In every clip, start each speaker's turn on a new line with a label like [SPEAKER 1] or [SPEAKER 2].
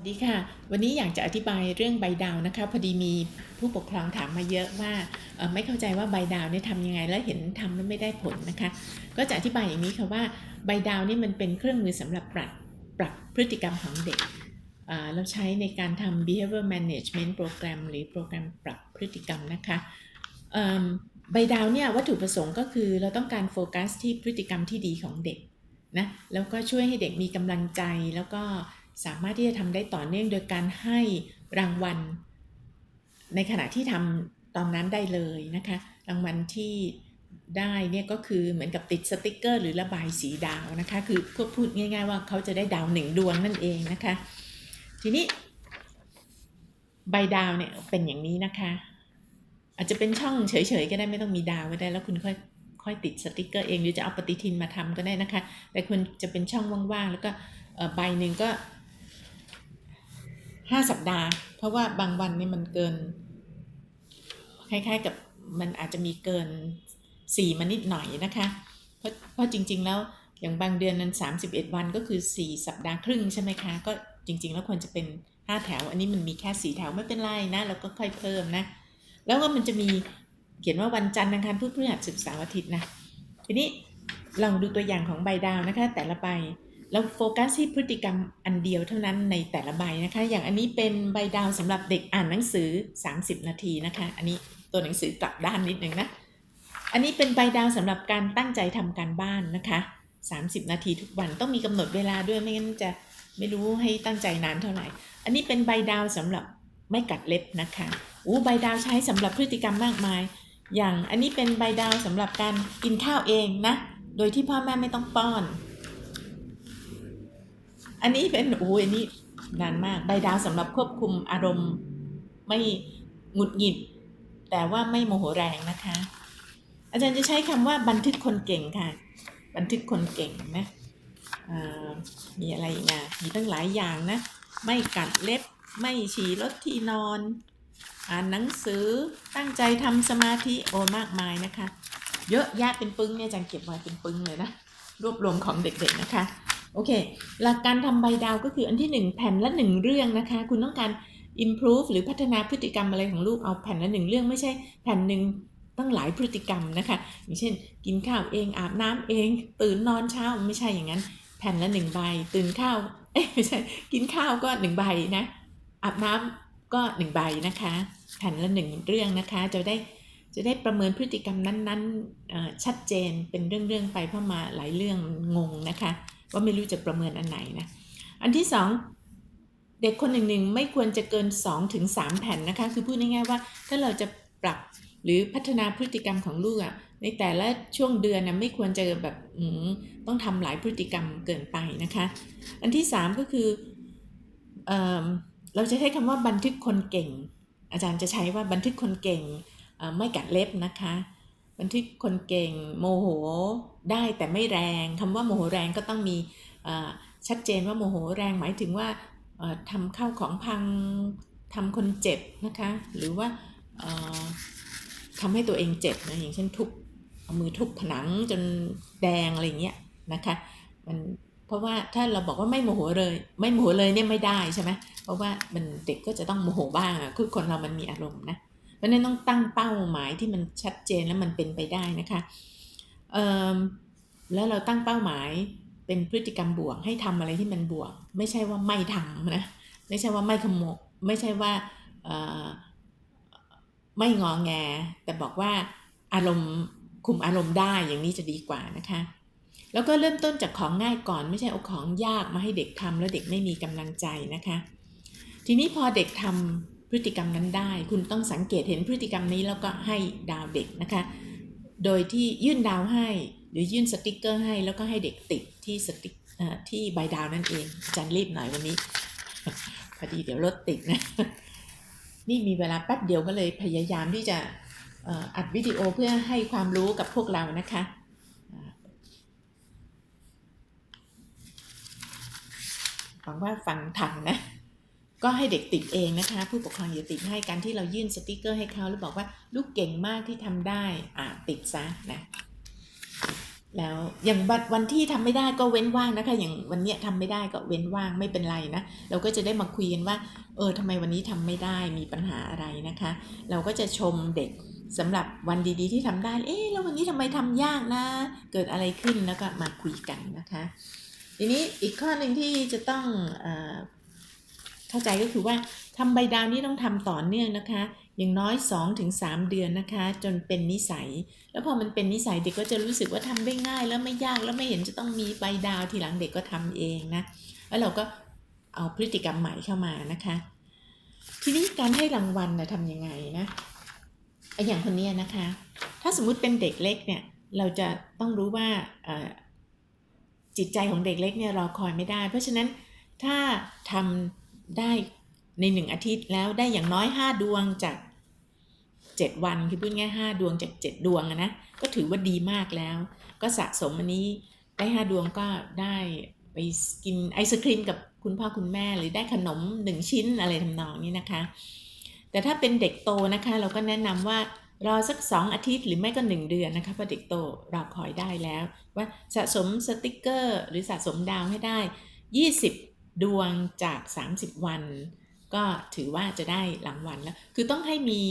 [SPEAKER 1] สวัสดีค่ะ วันนี้อยากจะอธิบายเรื่องใบดาวนะคะ พอดีมีผู้ปกครองถามมาเยอะว่าไม่เข้าใจว่าใบดาวเนี่ยทำยังไง แล้วเห็นทำแล้วไม่ได้ผลนะคะ ก็จะอธิบายอย่างนี้ค่ะว่าใบดาวนี่มันเป็นเครื่องมือสำหรับปรับปรับพฤติกรรมของเด็กเราใช้ในการทำ behavior management program หรือโปรแกรมปรับพฤติกรรมนะคะใบดาวเนี่ยวัตถุประสงค์ก็คือเราต้องการโฟกัสที่พฤติกรรมที่ดีของเด็กนะแล้วก็ช่วยให้เด็กมีกำลังใจแล้วก็ สามารถที่จะทำได้ต่อเนื่องโดยการให้รางวัล ในขณะที่ทำตอนนั้นได้เลยนะคะ รางวัลที่ได้เนี่ยก็คือเหมือนกับติดสติกเกอร์ หรือระบายสีดาวนะคะ คือพูดพูดง่าย ๆ ว่าเขาจะได้ดาวหนึ่งดวงนั่นเองนะคะ ทีนี้ใบดาวเนี่ยเป็นอย่างนี้นะคะ อาจจะเป็นช่องเฉยๆก็ได้ไม่ต้องมีดาวก็ได้ แล้วคุณค่อยค่อยติดสติกเกอร์เองหรือจะเอาปฏิทินมาทำก็ได้นะคะ แต่คุณจะเป็นช่องว่างๆ แล้วก็ใบหนึ่งก็ ห้าสัปดาห์ เพราะว่าบางวันนี่มันเกิน คล้ายๆกับมันอาจจะมีเกินสี่มานิดหน่อยนะคะ เพราะเพราะจริง ๆ แล้วอย่างบางเดือนนั้น 31 วันก็คือ 4 สัปดาห์ครึ่งใช่ไหมคะ ก็จริง ๆ แล้วควรจะเป็น 5 แถว อันนี้มันมีแค่ 4 แถวไม่เป็นไรนะเราก็ค่อยเพิ่มนะ แล้วก็มันจะมีเขียนว่าวันจันทร์อังคารพุธพฤหัสศุกร์เสาร์อาทิตย์นะ ทีนี้ลองดูตัวอย่างของใบดาวนะคะ แต่ละใบ เราโฟกัสที่พฤติกรรมอันเดียวเท่านั้นในแต่ละใบนะคะ อย่างอันนี้เป็นใบดาวสำหรับเด็กอ่านหนังสือ 30 นาทีนะคะ อันนี้ตัวหนังสือกลับด้านนิดนึงนะ อันนี้เป็นใบดาวสำหรับการตั้งใจทำการบ้านนะคะ 30 นาทีทุกวันต้องมีกำหนดเวลาด้วยไม่งั้นจะไม่รู้ให้ตั้งใจนานเท่าไหร่ อันนี้เป็นใบดาวสำหรับไม่กัดเล็บนะคะอู้ใบดาวใช้สำหรับพฤติกรรมมากมาย อย่างอันนี้เป็นใบดาวสำหรับการกินข้าวเองนะ โดยที่พ่อแม่ไม่ต้องป้อน อันนี้เป็นโอ้ยอันนี้นานมาก ใบดาวสำหรับควบคุมอารมณ์ไม่หงุดหงิด แต่ว่าไม่โมโหแรงนะคะ อาจารย์จะใช้คำว่าบันทึกคนเก่งค่ะ บันทึกคนเก่งนะมีอะไรอีกนะมีตั้งหลายอย่างนะ ไม่กัดเล็บ ไม่ฉี่รถที่นอน อ่านหนังสือ ตั้งใจทำสมาธิโอ้มากมายนะคะ เยอะแยะเป็นปึ้งเนี่ยอาจารย์เก็บไว้เป็นปึ้งเลยนะ รวบรวมของเด็กๆนะคะ โอเค หลักการทำใบดาวก็คืออันที่ 1 แผ่นละ1เรื่องนะคะ คุณต้องการ improve หรือพัฒนาพฤติกรรมอะไรของลูกเอาแผ่นละหนึ่งเรื่องไม่ใช่แผ่นหนึ่งตั้งหลายพฤติกรรมนะคะ อย่างเช่น กินข้าวเองอาบน้ำเอง ตื่นนอนเช้าไม่ใช่อย่างนั้น แผ่นละหนึ่งใบ ตื่นข้าวเอ้ไม่ใช่กินข้าวก็หนึ่งใบนะอาบน้ำก็หนึ่งใบนะคะ แผ่นละหนึ่งเรื่องนะคะ จะได้จะได้ประเมินพฤติกรรมนั้นๆชัดเจนเป็นเรื่องๆไปเพราะมาหลายเรื่องงงนะคะ ว่าไม่รู้จะประเมินอันไหนนะ อันที่สองเด็กคนหนึ่งหนึ่งไม่ควรจะเกิน2ถึง3แผ่นนะคะ คือพูดง่ายๆว่า ถ้าเราจะปรับหรือพัฒนาพฤติกรรมของลูกอะในแต่ละช่วงเดือนนะไม่ควรจะแบบต้องทำหลายพฤติกรรมเกินไปนะคะ อันที่สามก็คือเอเราจะใช้คำว่าบันทึกคนเก่ง อาจารย์จะใช้ว่าบันทึกคนเก่งไม่กัดเล็บนะคะ บันทึกคนเก่งโมโหได้แต่ไม่แรงคำว่าโมโหแรงก็ต้องมีชัดเจนว่าโมโหแรงหมายถึงว่าทำข้าวของพังทำคนเจ็บนะคะ หรือว่าทำให้ตัวเองเจ็บนะอย่างเช่นทุบเอามือทุบผนังจนแดงอะไรอย่างเงี้ยนะคะมันเพราะว่าถ้าเราบอกว่าไม่โมโหเลย ไม่โมโหเลยเนี่ยไม่ได้ใช่ไหมเพราะว่ามันเด็กก็จะต้องโมโหบ้างคือคนเรามันมีอารมณ์นะ เพราะนั้นต้องตั้งเป้าหมายที่มันชัดเจนและมันเป็นไปได้นะคะเอิ่มแล้วเราตั้งเป้าหมายเป็นพฤติกรรมบวกให้ทำอะไรที่มันบวก ไม่ใช่ว่าไม่ทำนะไม่ใช่ว่าไม่ขโมยไม่ใช่ว่าเอ่อไม่งองแง แต่บอกว่าอารมณ์คุมอารมณ์ได้อย่างนี้จะดีกว่านะคะแล้วก็เริ่มต้นจากของง่ายก่อนไม่ใช่เอาของยากมาให้เด็กทำแล้วเด็กไม่มีกำลังใจนะคะ ทีนี้พอเด็กทำ พฤติกรรมนั้นได้ คุณต้องสังเกตเห็นพฤติกรรมนี้แล้วก็ให้ดาวเด็กนะคะ โดยที่ยื่นดาวให้ หรือยื่นสติกเกอร์ให้แล้วก็ให้เด็กติดที่สติกที่ใบดาวนั่นเองอาจารย์รีบหน่อยวันนี้ พอดีเดี๋ยวรถติดนะ นี่มีเวลาแป๊บเดียวก็เลยพยายามที่จะอัดวิดีโอเพื่อให้ความรู้กับพวกเรานะคะหวังว่าฟังทันนะ ก็ให้เด็กติดเองนะคะ ผู้ปกครองอย่าติดให้การที่เรายื่นสติกเกอร์ให้เขาแล้วบอกว่าลูกเก่งมากที่ทำได้อ่าติดซะนะแล้วอย่างวันวันที่ทำไม่ได้ก็เว้นว่างนะคะ อย่างวันเนี้ยทำไม่ได้ก็เว้นว่างไม่เป็นไรนะ เราก็จะได้มาคุยกันว่า เออทำไมวันนี้ทำไม่ได้มีปัญหาอะไรนะคะ เราก็จะชมเด็กสำหรับวันดีๆที่ทำได้ เอ๊ะแล้ววันนี้ทำไมทำยากนะ เกิดอะไรขึ้นแล้วก็มาคุยกันนะคะ ทีนี้อีกข้อหนึ่งที่จะต้องอ เข้าใจก็คือว่าทำใบดาวนี้ต้องทำต่อเนื่องนะคะ อย่างน้อย 2-3 เดือนนะคะ จนเป็นนิสัย แล้วพอมันเป็นนิสัยเด็กก็จะรู้สึกว่าทำได้ง่าย แล้วไม่ยากแล้วไม่เห็นจะต้องมีใบดาวทีหลังเด็กก็ทำเองนะ แล้วเราก็เอาพฤติกรรมใหม่เข้ามานะคะ ทีนี้การให้รางวัลนะทำยังไงนะอย่างคนนี้นะคะ ถ้าสมมุติเป็นเด็กเล็กเนี่ยเราจะต้องรู้ว่าจิตใจของเด็กเล็กเนี่ยรอคอยไม่ได้ เพราะฉะนั้นถ้าทำ ได้ในหนึ่งอาทิตย์แล้วได้อย่างน้อย 5 ดวงจาก 7 วันคือพูดง่ายๆ5ดวงจาก 7 ดวงนะก็ถือว่าดีมากแล้ว ก็สะสมอันนี้ได้ 5 ดวงก็ได้ไปกินไอศครีมกับคุณพ่อคุณแม่หรือได้ขนม 1 ชิ้นอะไรทำนองนี้นะคะ แต่ถ้าเป็นเด็กโตนะคะ เราก็แนะนำว่ารอสัก 2 อาทิตย์หรือไม่ก็ 1 เดือนนะคะพราะเด็กโตราคอยได้แล้ว ว่าสะสมสติกเกอร์ หรือสะสมดาวให้ได้ 20 ดวงจาก 30 วัน ก็ถือว่าจะได้รางวัลแล้ว คือต้องให้มี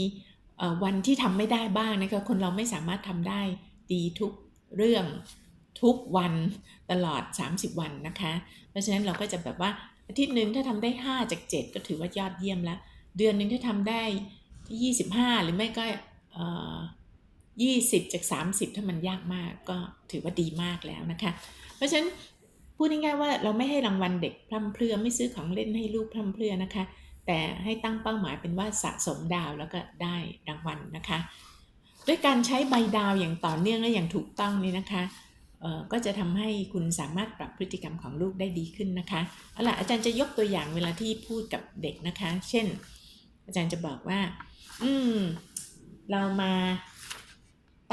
[SPEAKER 1] วันที่ทำไม่ได้บ้างนะคะคนเราไม่สามารถทำได้ดีทุกเรื่องทุกวันตลอด 30 วันนะคะ เพราะฉะนั้นเราก็จะแบบว่าอาทิตย์หนึ่งถ้าทำได้ 5 จาก 7 ก็ถือว่ายอดเยี่ยมแล้ว เดือนหนึ่งถ้าทำได้ที่25 หรือไม่ก็20 จาก 30 ถ้ามันยากมากก็ถือว่าดีมากแล้วนะคะ เพราะฉะนั้น พูดง่ายๆว่าเราไม่ให้รางวัลเด็กพร่ำเพรื่อไม่ซื้อของเล่นให้ลูกพร่ำเพรื่อนะคะ แต่ให้ตั้งเป้าหมายเป็นว่าสะสมดาวแล้วก็ได้รางวัลนะคะ ด้วยการใช้ใบดาวอย่างต่อเนื่องและอย่างถูกต้องนี่นะคะก็จะทำให้คุณสามารถปรับพฤติกรรมของลูกได้ดีขึ้นนะคะเอาล่ะอาจารย์จะยกตัวอย่างเวลาที่พูดกับเด็กนะคะ เช่น อาจารย์จะบอกว่า อืม เรามา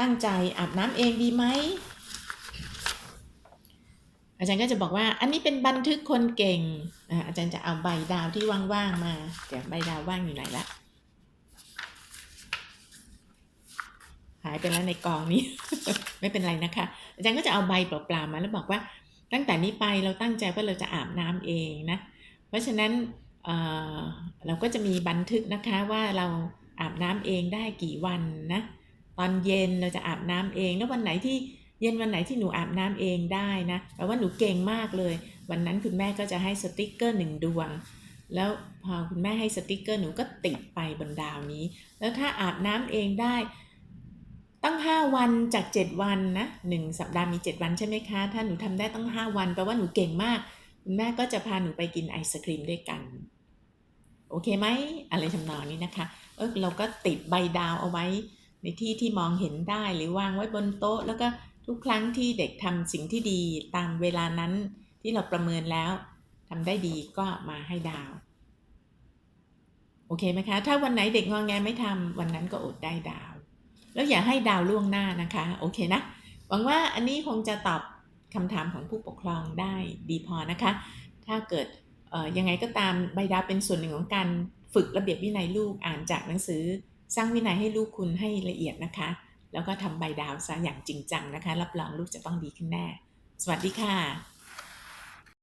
[SPEAKER 1] ตั้งใจอาบน้ำเองดีไหม อาจารย์ก็จะบอกว่า อันนี้เป็นบันทึกคนเก่ง อาจารย์จะเอาใบดาวที่ว่างๆมาเดี๋ยวใบดาวว่างอยู่ไหนละหายไปแล้วในกองนี้ ไม่เป็นไรนะคะ อาจารย์ก็จะเอาใบเปล่าๆมาแล้วบอกว่า ตั้งแต่นี้ไปเราตั้งใจว่าเราจะอาบน้ำเองนะ เพราะฉะนั้นเเราก็จะมีบันทึกนะคะว่าเราอาบน้ำเองได้กี่วันนะ ตอนเย็นเราจะอาบน้ำเองแล้ววันไหนที่ เย็นวันไหนที่หนูอาบน้ำเองได้นะแปลว่าหนูเก่งมากเลย วันนั้นคุณแม่ก็จะให้สติกเกอร์หนึ่งดวง แล้วพอคุณแม่ให้สติกเกอร์หนูก็ติดไปบนดาวนี้ แล้วถ้าอาบน้ำเองได้ตั้ง 5 วันจาก 7 วันนะหนึ่งสัปดาห์มี 7 วันใช่ไหมคะ ถ้าหนูทำได้ตั้ง 5 วันแปลว่าหนูเก่งมากคุณแม่ก็จะพาหนูไปกินไอศครีมด้วยกัน โอเคไหมอะไรทำนองนี้นะคะ เออเราก็ติดใบดาวเอาไว้ในที่ที่มองเห็นได้หรือวางไว้บนโต๊ะแล้วก็ ทุกครั้งที่เด็กทำสิ่งที่ดีตามเวลานั้นที่เราประเมินแล้วทำได้ดีก็มาให้ดาว โอเคไหมคะ ถ้าวันไหนเด็กงอแงไม่ทำวันนั้นก็อดได้ดาว แล้วอย่าให้ดาวล่วงหน้านะคะ โอเคนะ หวังว่าอันนี้คงจะตอบคำถามของผู้ปกครองได้ดีพอนะคะ ถ้าเกิดยังไงก็ตามใบดาวเป็นส่วนหนึ่งของการฝึกระเบียบวินัยลูกอ่านจากหนังสือ สร้างวินัยให้ลูกคุณให้ละเอียดนะคะ แล้วก็ทำใบดาวซะอย่างจริงจังนะคะ รับรองลูกจะต้องดีขึ้นแน่ สวัสดีค่ะ